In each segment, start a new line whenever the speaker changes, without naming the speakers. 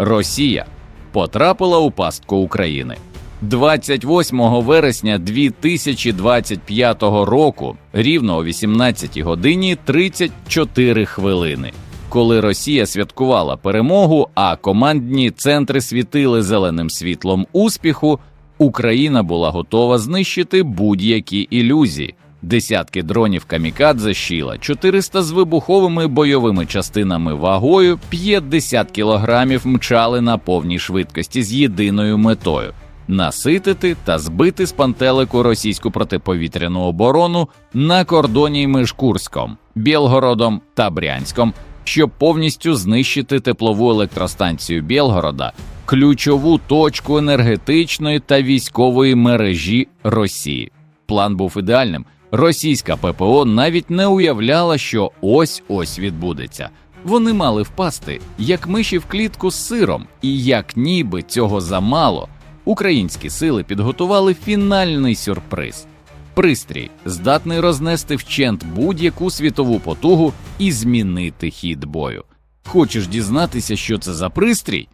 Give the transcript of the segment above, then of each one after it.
Росія потрапила у пастку України. 28 вересня 2025 року, рівно о 18 годині 34 хвилини, коли Росія святкувала перемогу, а командні центри світили зеленим світлом успіху, Україна була готова знищити будь-які ілюзії. Десятки дронів камікадзе щіла, 400 з вибуховими бойовими частинами вагою, 50 кілограмів мчали на повній швидкості з єдиною метою наситити та збити з пантелику російську протиповітряну оборону на кордоні між Курськом, Білгородом та Брянськом, щоб повністю знищити теплову електростанцію Білгорода, ключову точку енергетичної та військової мережі Росії. План був ідеальним. Російська ППО навіть не уявляла, що ось ось відбудеться. Вони мали впасти, як миші в клітку з сиром, і як ніби цього замало, українські сили підготували фінальний сюрприз. Пристрій здатний рознести вщент будь-яку світову потугу і змінити хід бою. Хочеш дізнатися, що це за пристрій?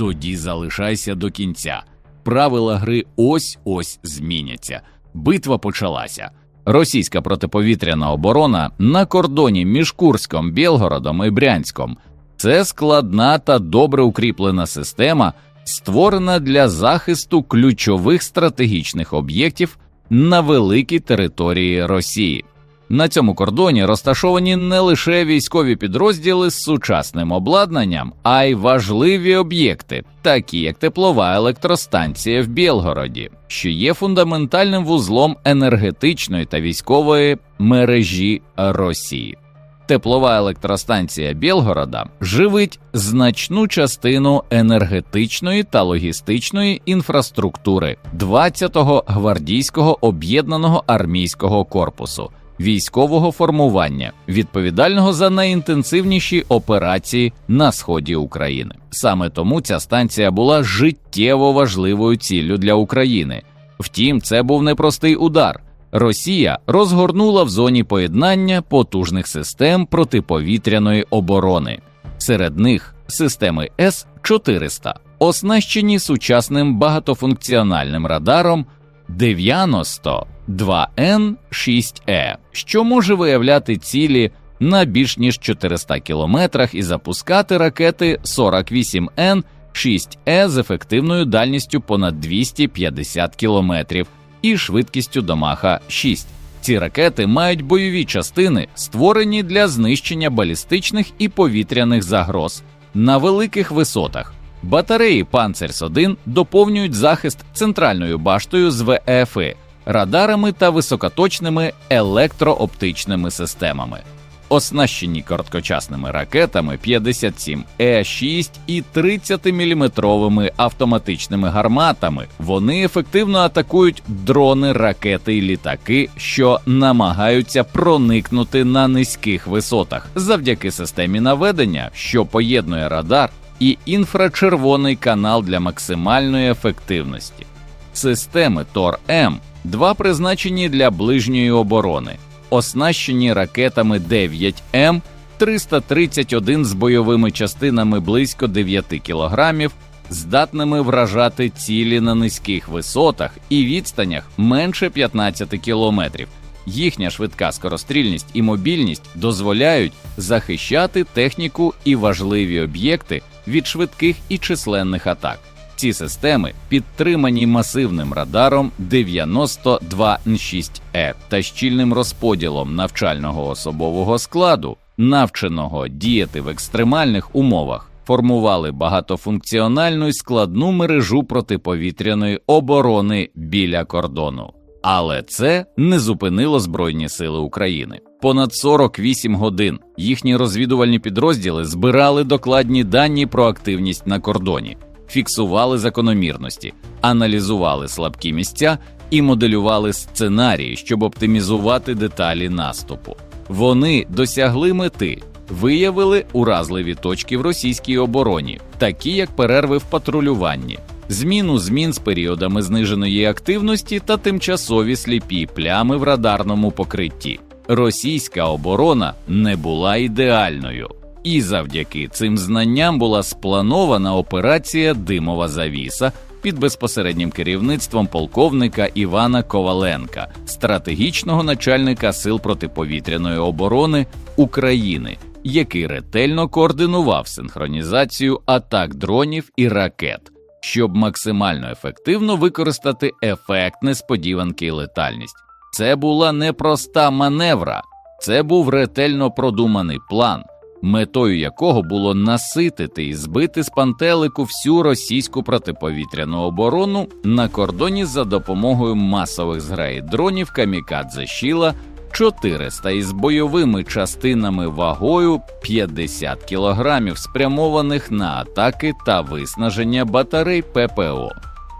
Тоді залишайся до кінця. Правила гри ось ось зміняться. Битва почалася. Російська протиповітряна оборона на кордоні між Курськом, Білгородом і Брянськом. Це складна та добре укріплена система, створена для захисту ключових стратегічних об'єктів на великій території Росії. На цьому кордоні розташовані не лише військові підрозділи з сучасним обладнанням, а й важливі об'єкти, такі як теплова електростанція в Білгороді, що є фундаментальним вузлом енергетичної та військової мережі Росії. Теплова електростанція Білгорода живить значну частину енергетичної та логістичної інфраструктури 20-го гвардійського об'єднаного армійського корпусу військового формування, відповідального за найінтенсивніші операції на сході України. Саме тому ця станція була життєво важливою ціллю для України. Втім, це був непростий удар. Росія розгорнула в зоні поєднання потужних систем протиповітряної оборони. Серед них системи С-400, оснащені сучасним багатофункціональним радаром 90 2N6E, що може виявляти цілі на більш ніж 400 кілометрах і запускати ракети 48N 6E з ефективною дальністю понад 250 кілометрів і швидкістю до Маха 6. Ці ракети мають бойові частини, створені для знищення балістичних і повітряних загроз на великих висотах. Батареї Панцерс 1 доповнюють захист центральною баштою з ВЕФи, радарами та високоточними електрооптичними системами. Оснащені короткочасними ракетами 57 Е6 і 30-мм автоматичними гарматами. Вони ефективно атакують дрони, ракети і літаки, що намагаються проникнути на низьких висотах завдяки системі наведення, що поєднує радар і інфрачервоний канал для максимальної ефективності. Системи Тор-М два призначені для ближньої оборони, оснащені ракетами 9М 331 з бойовими частинами близько 9 кілограмів, здатними вражати цілі на низьких висотах і відстанях менше 15 кілометрів. Їхня швидка скорострільність і мобільність дозволяють захищати техніку і важливі об'єкти від швидких і численних атак. Ці системи підтримані масивним радаром 92Н6Е та щільним розподілом навчального особового складу, навченого діяти в екстремальних умовах, формували багатофункціональну і складну мережу протиповітряної оборони біля кордону. Але це не зупинило Збройні Сили України. Понад 48 годин їхні розвідувальні підрозділи збирали докладні дані про активність на кордоні, фіксували закономірності, аналізували слабкі місця і моделювали сценарії, щоб оптимізувати деталі наступу. Вони досягли мети, виявили уразливі точки в російській обороні, такі як перерви в патрулюванні, зміну змін з періодами зниженої активності та тимчасові сліпі плями в радарному покритті. російська оборона не була ідеальною, і завдяки цим знанням була спланована операція Димова завіса під безпосереднім керівництвом полковника Івана Коваленка, стратегічного начальника сил протиповітряної оборони України, який ретельно координував синхронізацію атак дронів і ракет, щоб максимально ефективно використати ефект несподіванки і летальність. Це була непроста маневра, це був ретельно продуманий план, метою якого було наситити і збити з пантелику всю російську протиповітряну оборону на кордоні за допомогою масових зграї дронів Камікадзе Шіла 400 із бойовими частинами вагою 50 кілограмів, спрямованих на атаки та виснаження батарей ППО.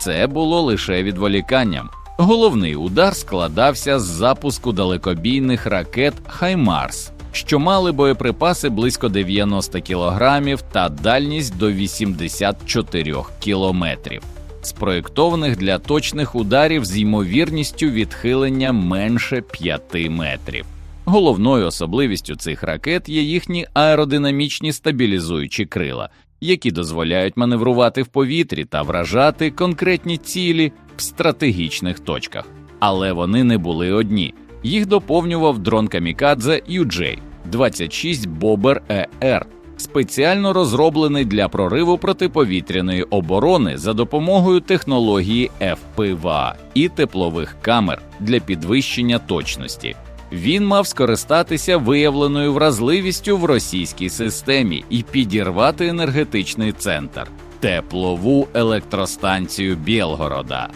Це було лише відволіканням. Головний удар складався з запуску далекобійних ракет Хаймарс, що мали боєприпаси близько 90 кілограмів та дальність до 84 кілометрів, спроєктованих для точних ударів з ймовірністю відхилення менше 5 метрів. Головною особливістю цих ракет є їхні аеродинамічні стабілізуючі крила, які дозволяють маневрувати в повітрі та вражати конкретні цілі в стратегічних точках. Але вони не були одні. Їх доповнював дрон Камікадзе UJ 26 Бобер ER, спеціально розроблений для прориву протиповітряної оборони за допомогою технології FPVA і теплових камер для підвищення точності. Він мав скористатися виявленою вразливістю в російській системі і підірвати енергетичний центр, теплову електростанцію Білгорода.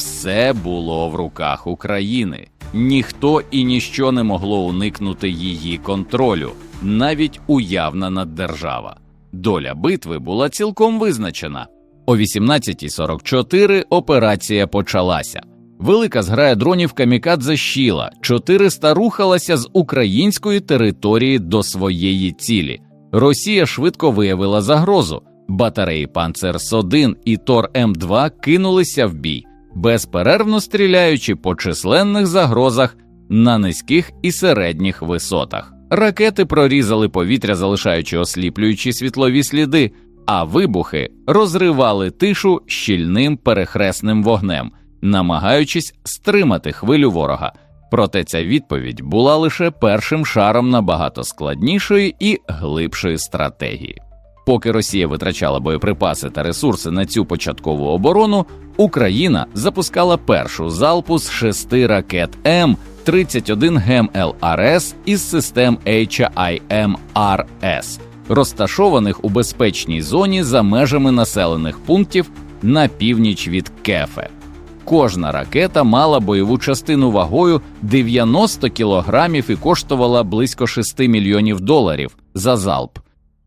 Все було в руках України. Ніхто і ніщо не могло уникнути її контролю, навіть уявна наддержава. Доля битви була цілком визначена. О 18.44 операція почалася. Велика зграя дронів Камікадзе щіла 400 рухалася з української території до своєї цілі. Росія швидко виявила загрозу. Батареї Панцерс 1 і Тор М2 кинулися в бій, безперервно стріляючи по численних загрозах на низьких і середніх висотах. Ракети прорізали повітря, залишаючи осліплюючі світлові сліди, а вибухи розривали тишу щільним перехресним вогнем намагаючись стримати хвилю ворога. Проте ця відповідь була лише першим шаром набагато складнішої і глибшої стратегії. Поки Росія витрачала боєприпаси та ресурси на цю початкову оборону, Україна запускала першу залпу з шести ракет М 31 ГМЛРС із систем HIMRS, розташованих у безпечній зоні за межами населених пунктів на північ від Кефе. Кожна ракета мала бойову частину вагою 90 кілограмів і коштувала близько 6 мільйонів доларів за залп.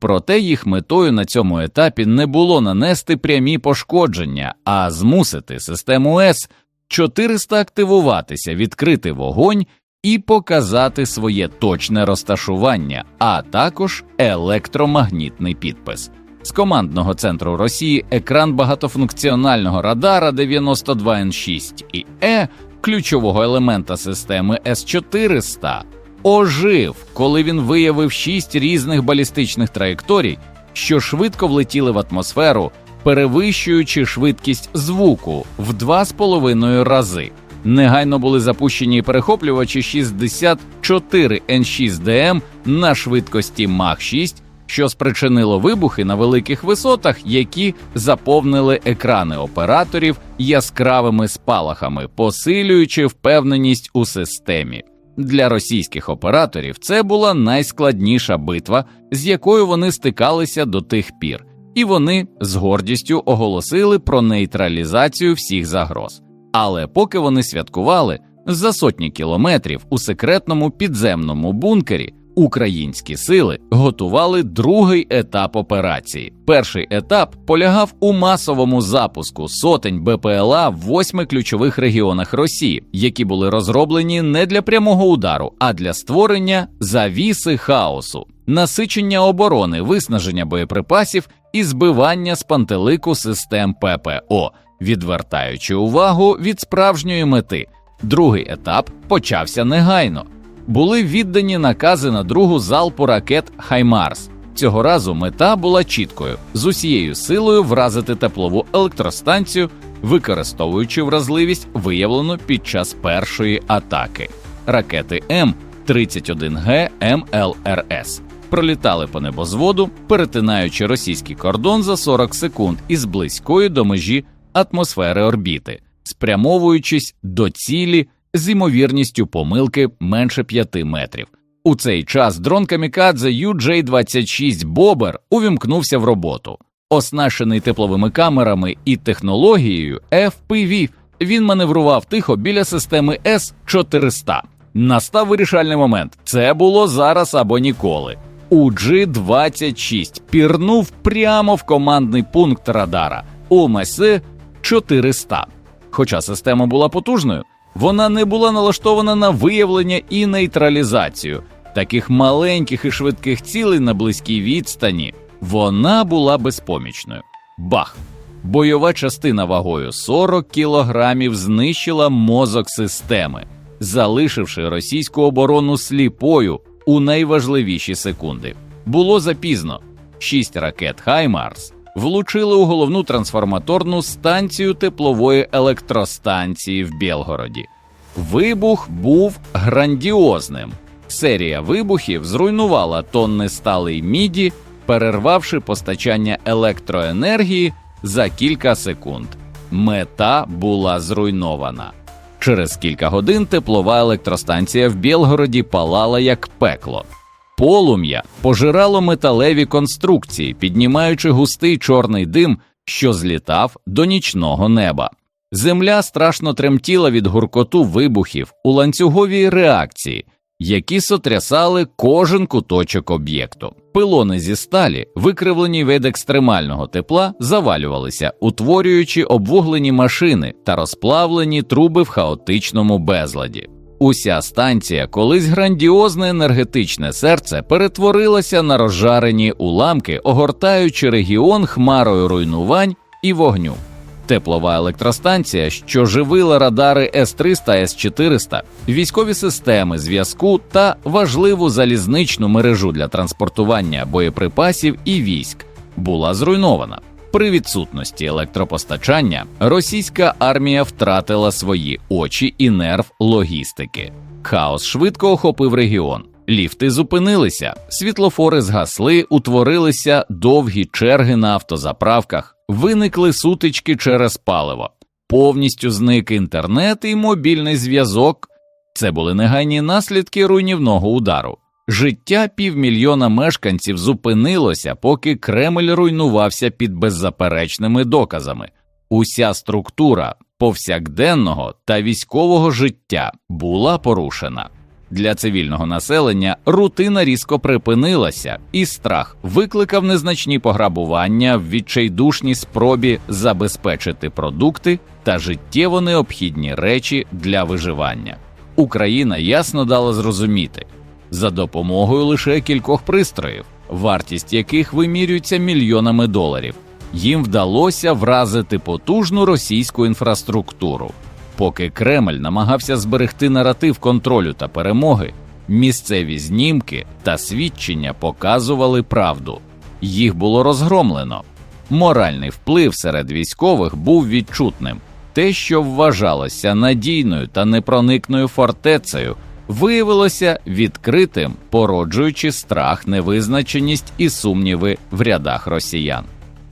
Проте їх метою на цьому етапі не було нанести прямі пошкодження, а змусити систему С 400 активуватися, відкрити вогонь і показати своє точне розташування, а також електромагнітний підпис. З командного центру Росії екран багатофункціонального радара 92N6 і Е ключового елемента системи С400 ожив, коли він виявив шість різних балістичних траєкторій, що швидко влетіли в атмосферу, перевищуючи швидкість звуку в 2,5 рази. Негайно були запущені перехоплювачі 64 N6DM на швидкості Мах 6 що спричинило вибухи на великих висотах, які заповнили екрани операторів яскравими спалахами, посилюючи впевненість у системі. Для російських операторів це була найскладніша битва, з якою вони стикалися до тих пір, і вони з гордістю оголосили про нейтралізацію всіх загроз. Але поки вони святкували за сотні кілометрів у секретному підземному бункері. Українські сили готували другий етап операції. Перший етап полягав у масовому запуску сотень БПЛА в восьми ключових регіонах Росії, які були розроблені не для прямого удару, а для створення завіси хаосу, насичення оборони, виснаження боєприпасів і збивання з пантелику систем ППО, відвертаючи увагу від справжньої мети. Другий етап почався негайно. Були віддані накази на другу залпу ракет Хаймарс. Цього разу мета була чіткою з усією силою вразити теплову електростанцію, використовуючи вразливість, виявлену під час першої атаки. Ракети М 31Г МЛРС пролітали по небозводу, перетинаючи російський кордон за 40 секунд із близької до межі атмосфери орбіти, спрямовуючись до цілі з ймовірністю помилки менше 5 метрів. У цей час дрон камікадзе UJ-26 Бобер увімкнувся в роботу. Оснащений тепловими камерами і технологією FPV, він маневрував тихо біля системи С-400. Настав вирішальний момент. Це було зараз або ніколи. UG-26 пірнув прямо в командний пункт радара ОМС 400. Хоча система була потужною, вона не була налаштована на виявлення і нейтралізацію таких маленьких і швидких цілей на близькій відстані. Вона була безпомічною. Бах! Бойова частина вагою 40 кілограмів знищила мозок системи, залишивши російську оборону сліпою у найважливіші секунди. Було запізно. Шість ракет Хаймарс влучили у головну трансформаторну станцію теплової електростанції в Білгороді. Вибух був грандіозним. Серія вибухів зруйнувала тонни сталої міді, перервавши постачання електроенергії за кілька секунд. Мета була зруйнована. Через кілька годин теплова електростанція в Білгороді палала як пекло. Полум'я пожирало металеві конструкції, піднімаючи густий чорний дим, що злітав до нічного неба. Земля страшно тремтіла від гуркоту вибухів у ланцюговій реакції, які сотрясали кожен куточок об'єкту. Пилони зі сталі, викривлені від екстремального тепла, завалювалися, утворюючи обвуглені машини та розплавлені труби в хаотичному безладі. Уся станція, колись грандіозне енергетичне серце, перетворилася на розжарені уламки, огортаючи регіон хмарою руйнувань і вогню. Теплова електростанція, що живила радари С-300, С-400, військові системи зв'язку та важливу залізничну мережу для транспортування боєприпасів і військ, була зруйнована. При відсутності електропостачання російська армія втратила свої очі і нерв логістики. Хаос швидко охопив регіон. Ліфти зупинилися, світлофори згасли, утворилися довгі черги на автозаправках, виникли сутички через паливо, повністю зник інтернет і мобільний зв'язок. Це були негайні наслідки руйнівного удару. Життя півмільйона мешканців зупинилося, поки Кремль руйнувався під беззаперечними доказами. Уся структура повсякденного та військового життя була порушена. Для цивільного населення рутина різко припинилася, і страх викликав незначні пограбування в відчайдушній спробі забезпечити продукти та життєво необхідні речі для виживання. Україна ясно дала зрозуміти за допомогою лише кількох пристроїв, вартість яких вимірюється мільйонами доларів. Їм вдалося вразити потужну російську інфраструктуру. Поки Кремль намагався зберегти наратив контролю та перемоги, місцеві знімки та свідчення показували правду. Їх було розгромлено. Моральний вплив серед військових був відчутним. Те, що вважалося надійною та непроникною фортецею, виявилося відкритим, породжуючи страх, невизначеність і сумніви в рядах росіян.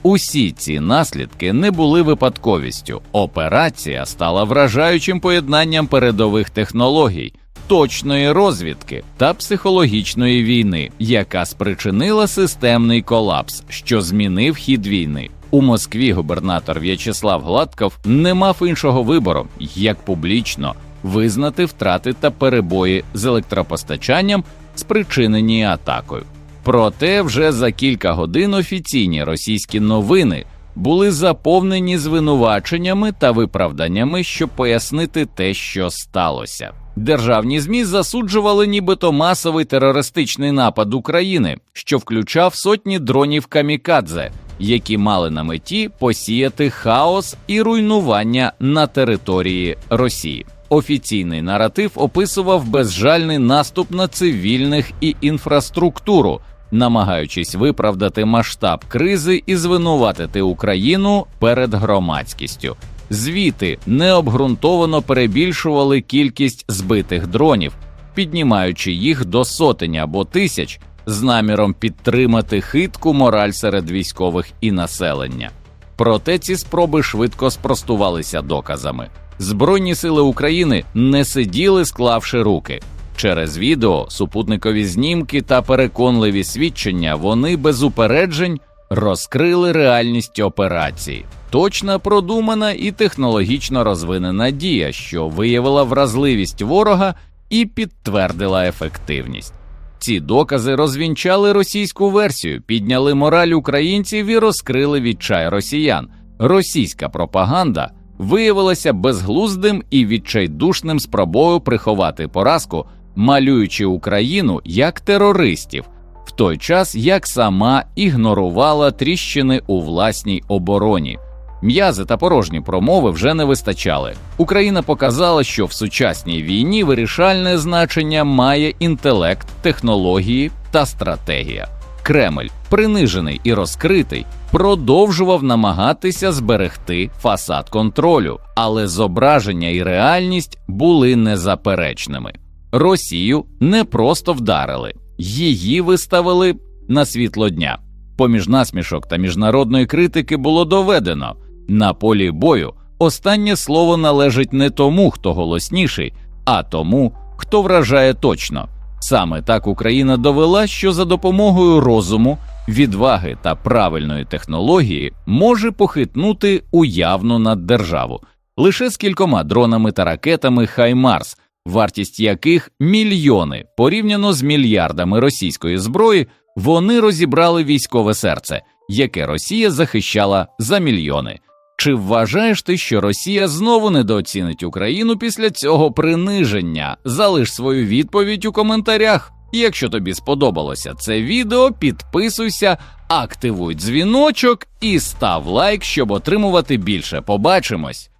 Усі ці наслідки не були випадковістю. Операція стала вражаючим поєднанням передових технологій, точної розвідки та психологічної війни, яка спричинила системний колапс, що змінив хід війни. У Москві губернатор В'ячеслав Гладков не мав іншого вибору, як публічно визнати втрати та перебої з електропостачанням, спричинені атакою. Проте вже за кілька годин офіційні російські новини були заповнені звинуваченнями та виправданнями, щоб пояснити те, що сталося. Державні змі засуджували нібито масовий терористичний напад України, що включав сотні дронів камікадзе, які мали на меті посіяти хаос і руйнування на території Росії. Офіційний наратив описував безжальний наступ на цивільних і інфраструктуру, намагаючись виправдати масштаб кризи і звинуватити Україну перед громадськістю. Звіти необґрунтовано перебільшували кількість збитих дронів, піднімаючи їх до сотень або тисяч з наміром підтримати хитку мораль серед військових і населення. Проте ці спроби швидко спростувалися доказами. Збройні сили України не сиділи, склавши руки. Через відео, супутникові знімки та переконливі свідчення вони без упереджень розкрили реальність операції. Точна продумана і технологічно розвинена дія, що виявила вразливість ворога і підтвердила ефективність. Ці докази розвінчали російську версію, підняли мораль українців і розкрили відчай росіян. Російська пропаганда виявилася безглуздим і відчайдушним спробою приховати поразку, малюючи Україну як терористів, в той час як сама ігнорувала тріщини у власній обороні. М'язи та порожні промови вже не вистачали. Україна показала, що в сучасній війні вирішальне значення має інтелект, технології та стратегія. Кремль, принижений і розкритий, продовжував намагатися зберегти фасад контролю, але зображення і реальність були незаперечними. Росію не просто вдарили, її виставили на світло дня. Поміж насмішок та міжнародної критики було доведено на полі бою останнє слово належить не тому, хто голосніший, а тому, хто вражає точно. Саме так Україна довела, що за допомогою розуму, відваги та правильної технології може похитнути уявну наддержаву лише з кількома дронами та ракетами Хаймарс, вартість яких мільйони порівняно з мільярдами російської зброї, вони розібрали військове серце, яке Росія захищала за мільйони. Чи вважаєш ти, що Росія знову недооцінить Україну після цього приниження? Залиш свою відповідь у коментарях. Якщо тобі сподобалося це відео, підписуйся, активуй дзвіночок і став лайк, щоб отримувати більше. Побачимось!